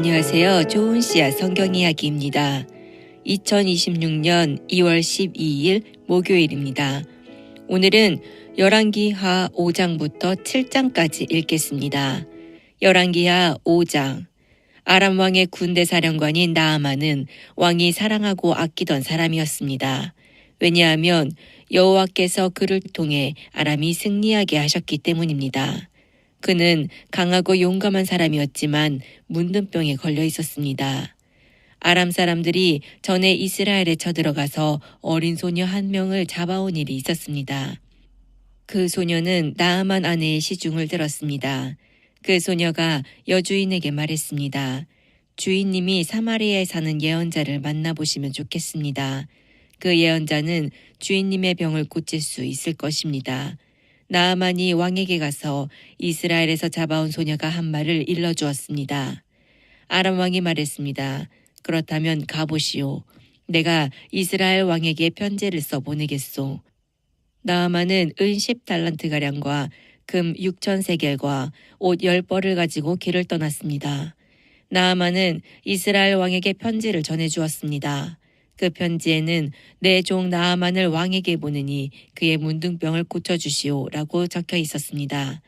안녕하세요. 좋은 씨앗 성경 이야기입니다. 2026년 2월 12일 목요일입니다. 오늘은 열왕기하 5장부터 7장까지 읽겠습니다. 열왕기하 5장 아람 왕의 군대 사령관인 나아만은 왕이 사랑하고 아끼던 사람이었습니다. 왜냐하면 여호와께서 그를 통해 아람이 승리하게 하셨기 때문입니다. 그는 강하고 용감한 사람이었지만 문둥병에 걸려 있었습니다. 아람 사람들이 전에 이스라엘에 쳐들어가서 어린 소녀 한 명을 잡아온 일이 있었습니다. 그 소녀는 나아만 아내의 시중을 들었습니다. 그 소녀가 여주인에게 말했습니다. 주인님이 사마리아에 사는 예언자를 만나보시면 좋겠습니다. 그 예언자는 주인님의 병을 고칠 수 있을 것입니다. 나아만이 왕에게 가서 이스라엘에서 잡아온 소녀가 한 말을 일러주었습니다. 아람 왕이 말했습니다. 그렇다면 가보시오. 내가 이스라엘 왕에게 편지를 써 보내겠소. 나아만은 은 10달란트가량과 금 6천 세겔과 옷 10벌을 가지고 길을 떠났습니다. 나아만은 이스라엘 왕에게 편지를 전해주었습니다. 그 편지에는 내 종 나아만을 왕에게 보내니 그의 문둥병을 고쳐주시오라고 적혀 있었습니다.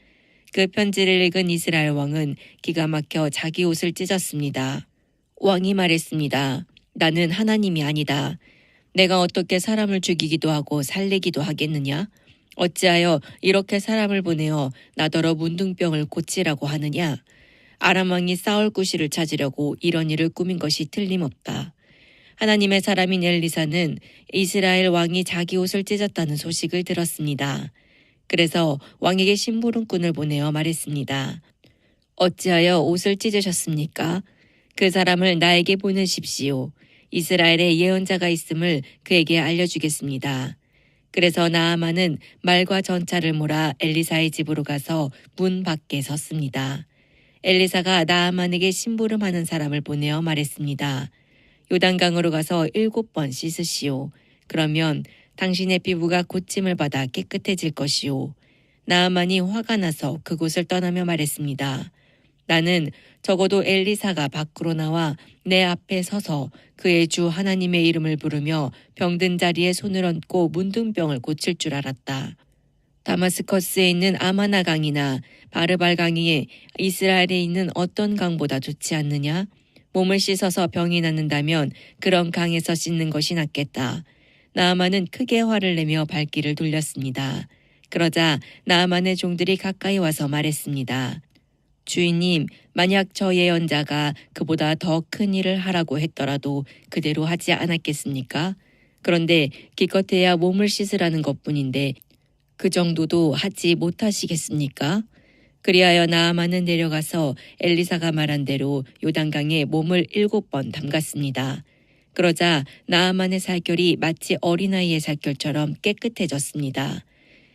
그 편지를 읽은 이스라엘 왕은 기가 막혀 자기 옷을 찢었습니다. 왕이 말했습니다. 나는 하나님이 아니다. 내가 어떻게 사람을 죽이기도 하고 살리기도 하겠느냐? 어찌하여 이렇게 사람을 보내어 나더러 문둥병을 고치라고 하느냐? 아람 왕이 싸울 구실을 찾으려고 이런 일을 꾸민 것이 틀림없다. 하나님의 사람인 엘리사는 이스라엘 왕이 자기 옷을 찢었다는 소식을 들었습니다. 그래서 왕에게 심부름꾼을 보내어 말했습니다. 어찌하여 옷을 찢으셨습니까? 그 사람을 나에게 보내십시오. 이스라엘에 예언자가 있음을 그에게 알려주겠습니다. 그래서 나아만은 말과 전차를 몰아 엘리사의 집으로 가서 문 밖에 섰습니다. 엘리사가 나아만에게 심부름하는 사람을 보내어 말했습니다. 요단강으로 가서 일곱 번 씻으시오. 그러면 당신의 피부가 고침을 받아 깨끗해질 것이오. 나아만이 화가 나서 그곳을 떠나며 말했습니다. 나는 적어도 엘리사가 밖으로 나와 내 앞에 서서 그의 주 하나님의 이름을 부르며 병든 자리에 손을 얹고 문둥병을 고칠 줄 알았다. 다마스커스에 있는 아마나 강이나 바르발 강이 이스라엘에 있는 어떤 강보다 좋지 않느냐? 몸을 씻어서 병이 낫는다면 그런 강에서 씻는 것이 낫겠다. 나아만은 크게 화를 내며 발길을 돌렸습니다. 그러자 나아만의 종들이 가까이 와서 말했습니다. 주인님, 만약 저 예언자가 그보다 더 큰 일을 하라고 했더라도 그대로 하지 않았겠습니까? 그런데 기껏해야 몸을 씻으라는 것 뿐인데 그 정도도 하지 못하시겠습니까? 그리하여 나아만은 내려가서 엘리사가 말한 대로 요단강에 몸을 일곱 번 담갔습니다. 그러자 나아만의 살결이 마치 어린아이의 살결처럼 깨끗해졌습니다.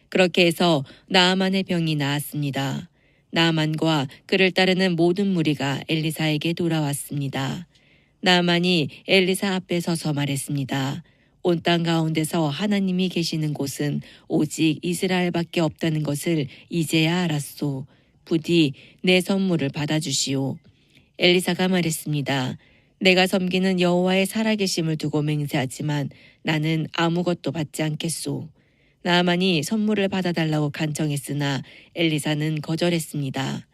그렇게 해서 나아만의 병이 나았습니다. 나아만과 그를 따르는 모든 무리가 엘리사에게 돌아왔습니다. 나아만이 엘리사 앞에 서서 말했습니다. 온 땅 가운데서 하나님이 계시는 곳은 오직 이스라엘밖에 없다는 것을 이제야 알았소. 부디 내 선물을 받아주시오. 엘리사가 말했습니다. 내가 섬기는 여호와의 살아계심을 두고 맹세하지만 나는 아무것도 받지 않겠소. 나아만이 선물을 받아달라고 간청했으나 엘리사는 거절했습니다.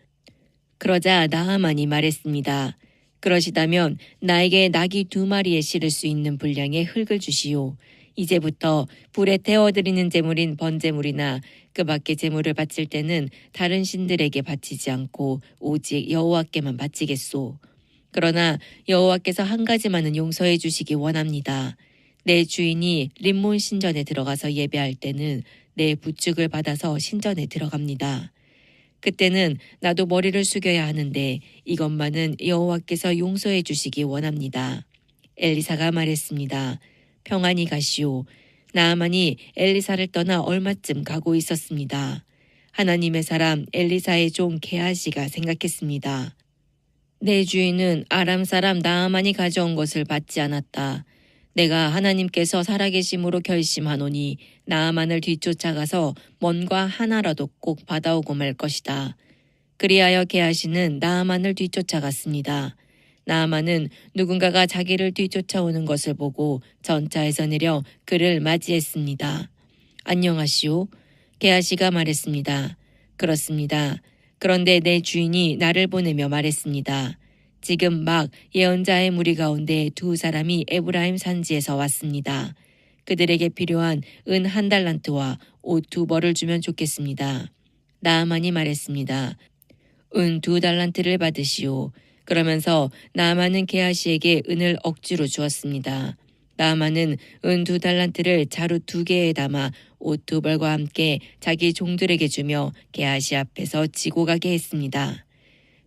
그러자 나아만이 말했습니다. 그러시다면 나에게 낙이 두 마리에 실을 수 있는 분량의 흙을 주시오. 이제부터 불에 태워드리는 제물인 번제물이나 그 밖의 제물을 바칠 때는 다른 신들에게 바치지 않고 오직 여호와께만 바치겠소. 그러나 여호와께서 한 가지만은 용서해 주시기 원합니다. 내 주인이 림몬 신전에 들어가서 예배할 때는 내 부축을 받아서 신전에 들어갑니다. 그때는 나도 머리를 숙여야 하는데 이것만은 여호와께서 용서해 주시기 원합니다. 엘리사가 말했습니다. 평안히 가시오. 나아만이 엘리사를 떠나 얼마쯤 가고 있었습니다. 하나님의 사람 엘리사의 종 게하시가 생각했습니다. 내 주인은 아람 사람 나아만이 가져온 것을 받지 않았다. 내가 하나님께서 살아계심으로 결심하노니 나아만을 뒤쫓아가서 뭔가 하나라도 꼭 받아오고 말 것이다. 그리하여 게하시는 나아만을 뒤쫓아갔습니다. 나아만은 누군가가 자기를 뒤쫓아오는 것을 보고 전차에서 내려 그를 맞이했습니다. 안녕하시오. 게하시가 말했습니다. 그렇습니다. 그런데 내 주인이 나를 보내며 말했습니다. 지금 막 예언자의 무리 가운데 두 사람이 에브라임 산지에서 왔습니다. 그들에게 필요한 은 한 달란트와 옷 두 벌을 주면 좋겠습니다. 나아만이 말했습니다. 은 두 달란트를 받으시오. 그러면서 나아만은 게하시에게 은을 억지로 주었습니다. 나아만은 은 두 달란트를 자루 두 개에 담아 옷 두 벌과 함께 자기 종들에게 주며 게하시 앞에서 지고 가게 했습니다.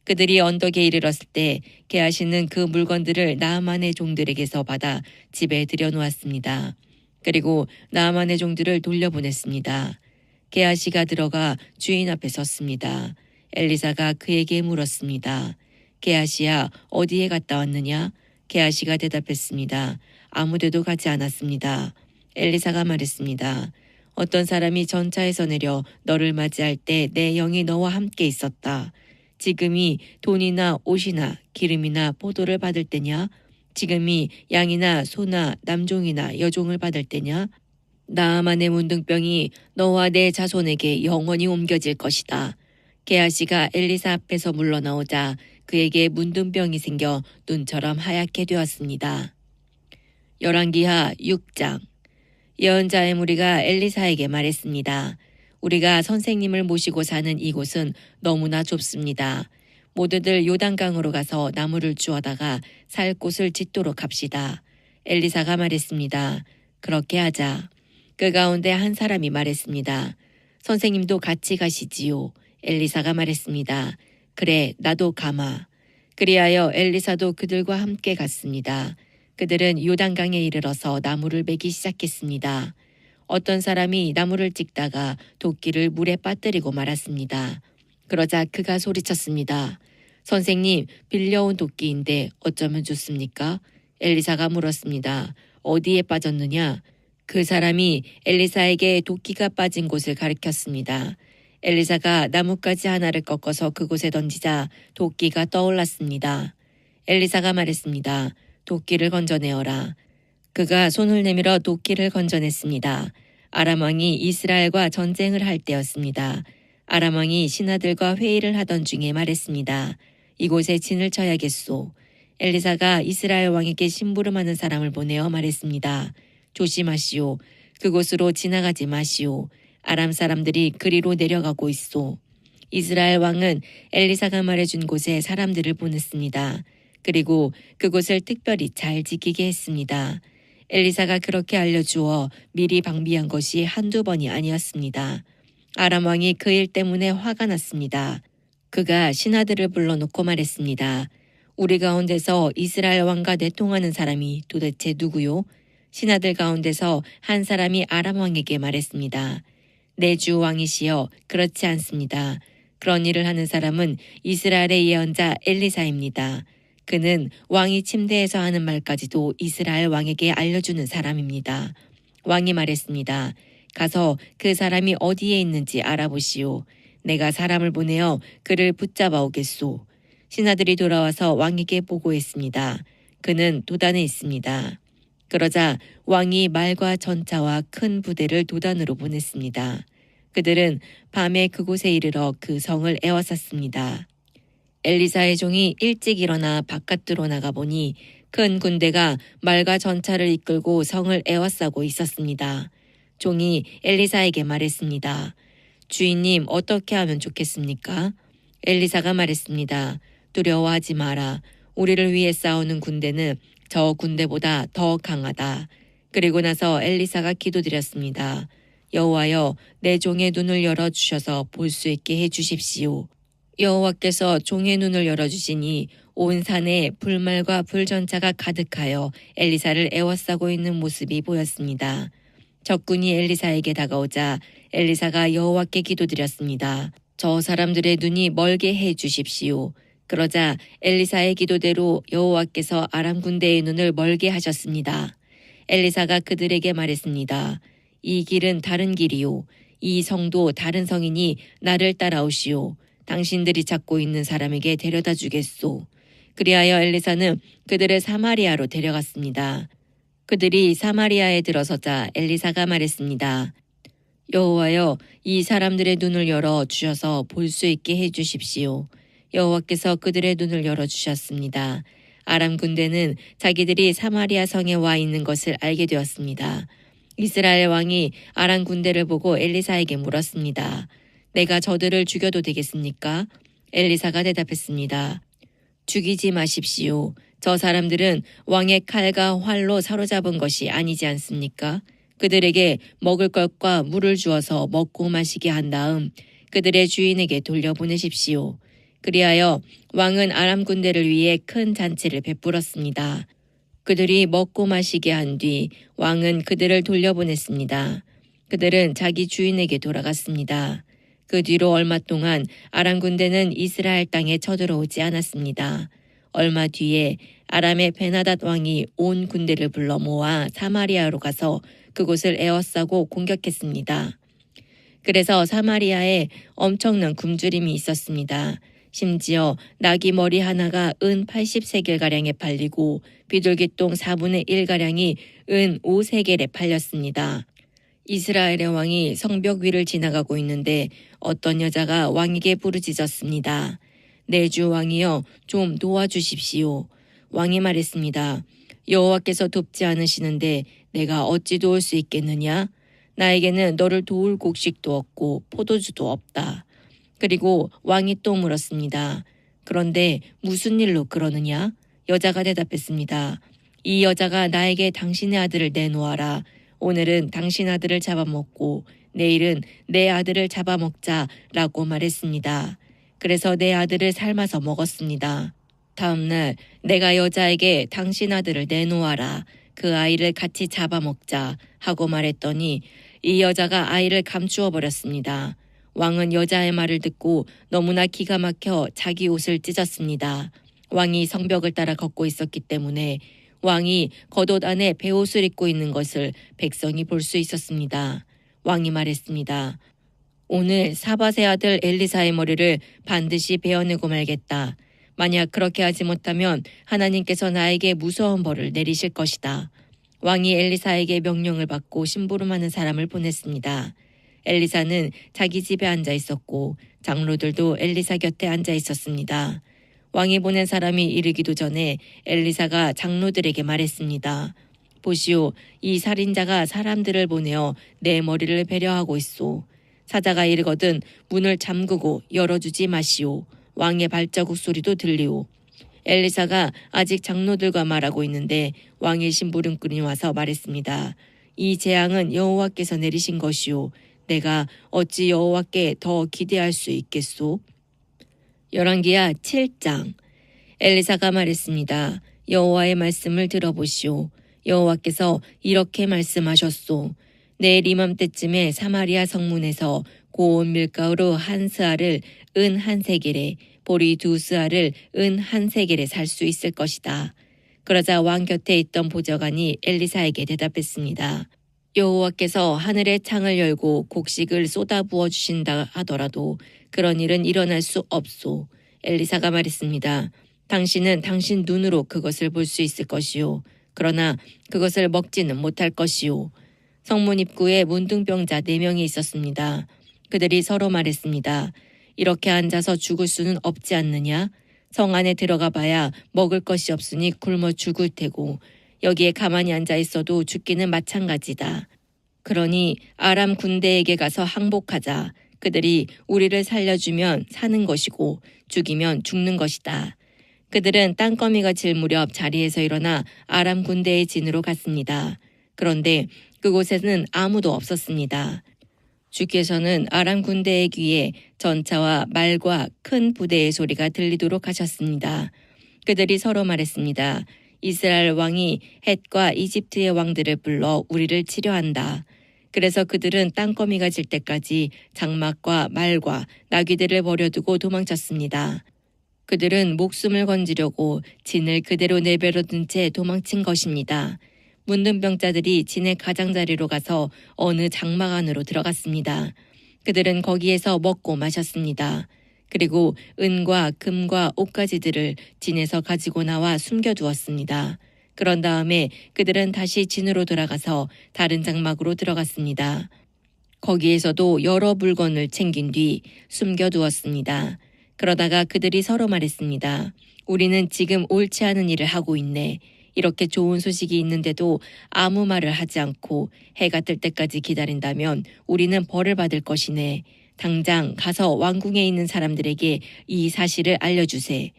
그들이 언덕에 이르렀을 때 게하시는 그 물건들을 나아만의 종들에게서 받아 집에 들여놓았습니다. 그리고 나아만의 종들을 돌려보냈습니다. 게하시가 들어가 주인 앞에 섰습니다. 엘리사가 그에게 물었습니다. 게하시야 어디에 갔다 왔느냐? 게하시가 대답했습니다. 아무데도 가지 않았습니다. 엘리사가 말했습니다. 어떤 사람이 전차에서 내려 너를 맞이할 때 내 영이 너와 함께 있었다. 지금이 돈이나 옷이나 기름이나 포도를 받을 때냐? 지금이 양이나 소나 남종이나 여종을 받을 때냐? 나아만의 문둥병이 너와 내 자손에게 영원히 옮겨질 것이다. 게하시가 엘리사 앞에서 물러나오자 그에게 문둥병이 생겨 눈처럼 하얗게 되었습니다. 열왕기하 6장 예언자의 무리가 엘리사에게 말했습니다. 우리가 선생님을 모시고 사는 이곳은 너무나 좁습니다. 모두들 요단강으로 가서 나무를 주워다가 살 곳을 짓도록 합시다. 엘리사가 말했습니다. 그렇게 하자. 그 가운데 한 사람이 말했습니다. 선생님도 같이 가시지요. 엘리사가 말했습니다. 그래, 나도 가마. 그리하여 엘리사도 그들과 함께 갔습니다. 그들은 요단강에 이르러서 나무를 베기 시작했습니다. 어떤 사람이 나무를 찍다가 도끼를 물에 빠뜨리고 말았습니다. 그러자 그가 소리쳤습니다. 선생님, 빌려온 도끼인데 어쩌면 좋습니까? 엘리사가 물었습니다. 어디에 빠졌느냐? 그 사람이 엘리사에게 도끼가 빠진 곳을 가리켰습니다. 엘리사가 나뭇가지 하나를 꺾어서 그곳에 던지자 도끼가 떠올랐습니다. 엘리사가 말했습니다. 도끼를 건져내어라. 그가 손을 내밀어 도끼를 건져냈습니다. 아람 왕이 이스라엘과 전쟁을 할 때였습니다. 아람 왕이 신하들과 회의를 하던 중에 말했습니다. 이곳에 진을 쳐야겠소. 엘리사가 이스라엘 왕에게 심부름하는 사람을 보내어 말했습니다. 조심하시오. 그곳으로 지나가지 마시오. 아람 사람들이 그리로 내려가고 있소. 이스라엘 왕은 엘리사가 말해준 곳에 사람들을 보냈습니다. 그리고 그곳을 특별히 잘 지키게 했습니다. 엘리사가 그렇게 알려주어 미리 방비한 것이 한두 번이 아니었습니다. 아람 왕이 그 일 때문에 화가 났습니다. 그가 신하들을 불러놓고 말했습니다. 우리 가운데서 이스라엘 왕과 내통하는 사람이 도대체 누구요? 신하들 가운데서 한 사람이 아람 왕에게 말했습니다. 내 주 왕이시여 그렇지 않습니다. 그런 일을 하는 사람은 이스라엘의 예언자 엘리사입니다. 그는 왕이 침대에서 하는 말까지도 이스라엘 왕에게 알려주는 사람입니다. 왕이 말했습니다. 가서 그 사람이 어디에 있는지 알아보시오. 내가 사람을 보내어 그를 붙잡아 오겠소. 신하들이 돌아와서 왕에게 보고했습니다. 그는 도단에 있습니다. 그러자 왕이 말과 전차와 큰 부대를 도단으로 보냈습니다. 그들은 밤에 그곳에 이르러 그 성을 에워쌌습니다. 엘리사의 종이 일찍 일어나 바깥으로 나가 보니 큰 군대가 말과 전차를 이끌고 성을 에워싸고 있었습니다. 종이 엘리사에게 말했습니다. 주인님 어떻게 하면 좋겠습니까? 엘리사가 말했습니다. 두려워하지 마라. 우리를 위해 싸우는 군대는 저 군대보다 더 강하다. 그리고 나서 엘리사가 기도드렸습니다. 여호와여 내 종의 눈을 열어 주셔서 볼 수 있게 해 주십시오. 여호와께서 종의 눈을 열어 주시니 온 산에 불말과 불전차가 가득하여 엘리사를 애워싸고 있는 모습이 보였습니다. 적군이 엘리사에게 다가오자 엘리사가 여호와께 기도드렸습니다. 저 사람들의 눈이 멀게 해 주십시오. 그러자 엘리사의 기도대로 여호와께서 아람 군대의 눈을 멀게 하셨습니다. 엘리사가 그들에게 말했습니다. 이 길은 다른 길이요. 이 성도 다른 성이니 나를 따라오시오. 당신들이 찾고 있는 사람에게 데려다 주겠소. 그리하여 엘리사는 그들을 사마리아로 데려갔습니다. 그들이 사마리아에 들어서자 엘리사가 말했습니다. 여호와여 이 사람들의 눈을 열어 주셔서 볼 수 있게 해 주십시오. 여호와께서 그들의 눈을 열어 주셨습니다. 아람 군대는 자기들이 사마리아 성에 와 있는 것을 알게 되었습니다. 이스라엘 왕이 아람 군대를 보고 엘리사에게 물었습니다. 내가 저들을 죽여도 되겠습니까? 엘리사가 대답했습니다. 죽이지 마십시오. 저 사람들은 왕의 칼과 활로 사로잡은 것이 아니지 않습니까? 그들에게 먹을 것과 물을 주어서 먹고 마시게 한 다음 그들의 주인에게 돌려보내십시오. 그리하여 왕은 아람 군대를 위해 큰 잔치를 베풀었습니다. 그들이 먹고 마시게 한 뒤 왕은 그들을 돌려보냈습니다. 그들은 자기 주인에게 돌아갔습니다. 그 뒤로 얼마 동안 아람 군대는 이스라엘 땅에 쳐들어오지 않았습니다. 얼마 뒤에 아람의 베나닷 왕이 온 군대를 불러 모아 사마리아로 가서 그곳을 에워싸고 공격했습니다. 그래서 사마리아에 엄청난 굶주림이 있었습니다. 심지어 나귀 머리 하나가 은 80세겔가량에 팔리고 비둘기똥 4분의 1가량이 은 5세겔에 팔렸습니다. 이스라엘의 왕이 성벽 위를 지나가고 있는데 어떤 여자가 왕에게 부르짖었습니다. 내주 왕이여 좀 도와주십시오. 왕이 말했습니다. 여호와께서 돕지 않으시는데 내가 어찌 도울 수 있겠느냐? 나에게는 너를 도울 곡식도 없고 포도주도 없다. 그리고 왕이 또 물었습니다. 그런데 무슨 일로 그러느냐? 여자가 대답했습니다. 이 여자가 나에게 당신의 아들을 내놓아라. 오늘은 당신 아들을 잡아먹고 내일은 내 아들을 잡아먹자 라고 말했습니다. 그래서 내 아들을 삶아서 먹었습니다. 다음날 내가 여자에게 당신 아들을 내놓아라. 그 아이를 같이 잡아먹자 하고 말했더니 이 여자가 아이를 감추어 버렸습니다. 왕은 여자의 말을 듣고 너무나 기가 막혀 자기 옷을 찢었습니다. 왕이 성벽을 따라 걷고 있었기 때문에 왕이 겉옷 안에 베옷을 입고 있는 것을 백성이 볼 수 있었습니다. 왕이 말했습니다. 오늘 사바세 아들 엘리사의 머리를 반드시 베어내고 말겠다. 만약 그렇게 하지 못하면 하나님께서 나에게 무서운 벌을 내리실 것이다. 왕이 엘리사에게 명령을 받고 심부름하는 사람을 보냈습니다. 엘리사는 자기 집에 앉아 있었고 장로들도 엘리사 곁에 앉아 있었습니다. 왕이 보낸 사람이 이르기도 전에 엘리사가 장로들에게 말했습니다. 보시오, 이 살인자가 사람들을 보내어 내 머리를 배려하고 있소. 사자가 이르거든 문을 잠그고 열어주지 마시오. 왕의 발자국 소리도 들리오. 엘리사가 아직 장로들과 말하고 있는데 왕의 심부름꾼이 와서 말했습니다. 이 재앙은 여호와께서 내리신 것이오. 내가 어찌 여호와께 더 기대할 수 있겠소? 열왕기야 7장 엘리사가 말했습니다. 여호와의 말씀을 들어보시오. 여호와께서 이렇게 말씀하셨소. 내일 이맘때쯤에 사마리아 성문에서 고운 밀가루로 한 스알을 은 한 세겔에 보리 두 스알을 은 한 세겔에 살 수 있을 것이다. 그러자 왕 곁에 있던 보좌관이 엘리사에게 대답했습니다. 여호와께서 하늘의 창을 열고 곡식을 쏟아 부어 주신다 하더라도 그런 일은 일어날 수 없소. 엘리사가 말했습니다. 당신은 당신 눈으로 그것을 볼 수 있을 것이요. 그러나 그것을 먹지는 못할 것이요. 성문 입구에 문둥병자 네 명이 있었습니다. 그들이 서로 말했습니다. 이렇게 앉아서 죽을 수는 없지 않느냐? 성 안에 들어가 봐야 먹을 것이 없으니 굶어 죽을 테고 여기에 가만히 앉아 있어도 죽기는 마찬가지다. 그러니 아람 군대에게 가서 항복하자. 그들이 우리를 살려주면 사는 것이고 죽이면 죽는 것이다. 그들은 땅거미가 질 무렵 자리에서 일어나 아람 군대의 진으로 갔습니다. 그런데 그곳에는 아무도 없었습니다. 주께서는 아람 군대의 귀에 전차와 말과 큰 부대의 소리가 들리도록 하셨습니다. 그들이 서로 말했습니다. 이스라엘 왕이 헷과 이집트의 왕들을 불러 우리를 치려한다. 그래서 그들은 땅거미가 질 때까지 장막과 말과 나귀들을 버려두고 도망쳤습니다. 그들은 목숨을 건지려고 진을 그대로 내버려둔 채 도망친 것입니다. 문둥병자들이 진의 가장자리로 가서 어느 장막 안으로 들어갔습니다. 그들은 거기에서 먹고 마셨습니다. 그리고 은과 금과 옷가지들을 진에서 가지고 나와 숨겨두었습니다. 그런 다음에 그들은 다시 진으로 돌아가서 다른 장막으로 들어갔습니다. 거기에서도 여러 물건을 챙긴 뒤 숨겨두었습니다. 그러다가 그들이 서로 말했습니다. 우리는 지금 옳지 않은 일을 하고 있네. 이렇게 좋은 소식이 있는데도 아무 말을 하지 않고 해가 뜰 때까지 기다린다면 우리는 벌을 받을 것이네. 당장 가서 왕궁에 있는 사람들에게 이 사실을 알려주세.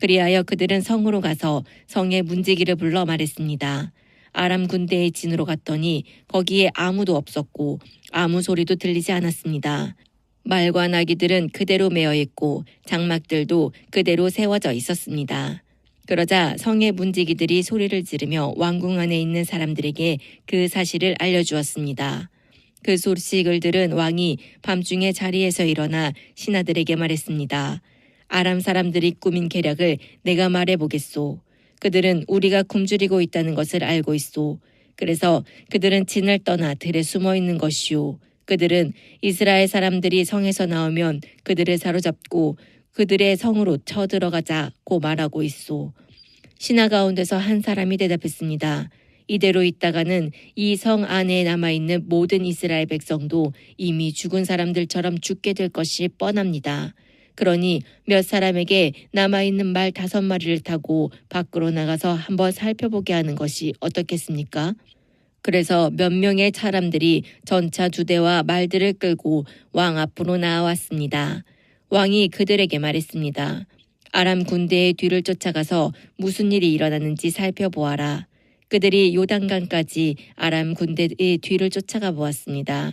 그리하여 그들은 성으로 가서 성의 문지기를 불러 말했습니다. 아람 군대의 진으로 갔더니 거기에 아무도 없었고 아무 소리도 들리지 않았습니다. 말과 나귀들은 그대로 메어 있고 장막들도 그대로 세워져 있었습니다. 그러자 성의 문지기들이 소리를 지르며 왕궁 안에 있는 사람들에게 그 사실을 알려주었습니다. 그 소식을 들은 왕이 밤중에 자리에서 일어나 신하들에게 말했습니다. 아람 사람들이 꾸민 계략을 내가 말해보겠소. 그들은 우리가 굶주리고 있다는 것을 알고 있소. 그래서 그들은 진을 떠나 들에 숨어 있는 것이오. 그들은 이스라엘 사람들이 성에서 나오면 그들을 사로잡고 그들의 성으로 쳐들어가자고 말하고 있소. 신하 가운데서 한 사람이 대답했습니다. 이대로 있다가는 이 성 안에 남아있는 모든 이스라엘 백성도 이미 죽은 사람들처럼 죽게 될 것이 뻔합니다. 그러니 몇 사람에게 남아있는 말 다섯 마리를 타고 밖으로 나가서 한번 살펴보게 하는 것이 어떻겠습니까? 그래서 몇 명의 사람들이 전차 두 대와 말들을 끌고 왕 앞으로 나아왔습니다. 왕이 그들에게 말했습니다. 아람 군대의 뒤를 쫓아가서 무슨 일이 일어났는지 살펴보아라. 그들이 요단강까지 아람 군대의 뒤를 쫓아가 보았습니다.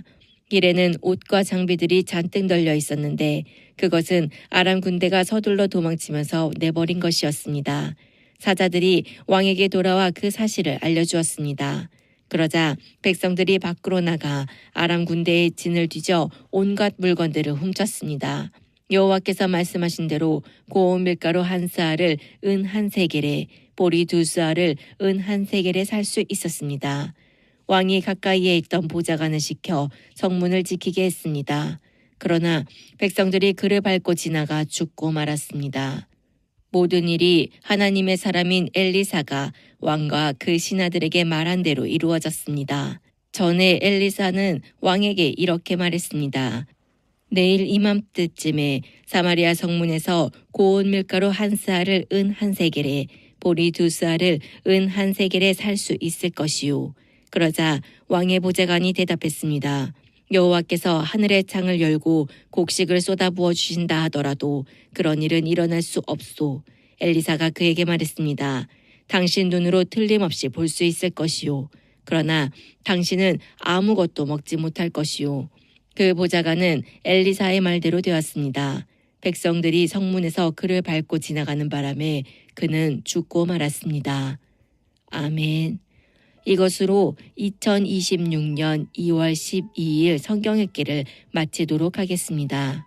길에는 옷과 장비들이 잔뜩 널려 있었는데 그것은 아람 군대가 서둘러 도망치면서 내버린 것이었습니다. 사자들이 왕에게 돌아와 그 사실을 알려주었습니다. 그러자 백성들이 밖으로 나가 아람 군대의 진을 뒤져 온갖 물건들을 훔쳤습니다. 여호와께서 말씀하신 대로 고운 밀가루 한 스알을 은 한 세겔에 보리 두 스알을 은 한 세겔에 살 수 있었습니다. 왕이 가까이에 있던 보좌관을 시켜 성문을 지키게 했습니다. 그러나 백성들이 그를 밟고 지나가 죽고 말았습니다. 모든 일이 하나님의 사람인 엘리사가 왕과 그 신하들에게 말한 대로 이루어졌습니다. 전에 엘리사는 왕에게 이렇게 말했습니다. 내일 이맘때쯤에 사마리아 성문에서 고운 밀가루 한 스알을 은 한 세겔에 보리 두 스알을 은 한 세겔에 살 수 있을 것이요. 그러자 왕의 보좌관이 대답했습니다. 여호와께서 하늘의 창을 열고 곡식을 쏟아부어 주신다 하더라도 그런 일은 일어날 수 없소. 엘리사가 그에게 말했습니다. 당신 눈으로 틀림없이 볼 수 있을 것이요. 그러나 당신은 아무것도 먹지 못할 것이요. 그 보좌관은 엘리사의 말대로 되었습니다. 백성들이 성문에서 그를 밟고 지나가는 바람에 그는 죽고 말았습니다. 아멘. 이것으로 2026년 2월 12일 성경 읽기를 마치도록 하겠습니다.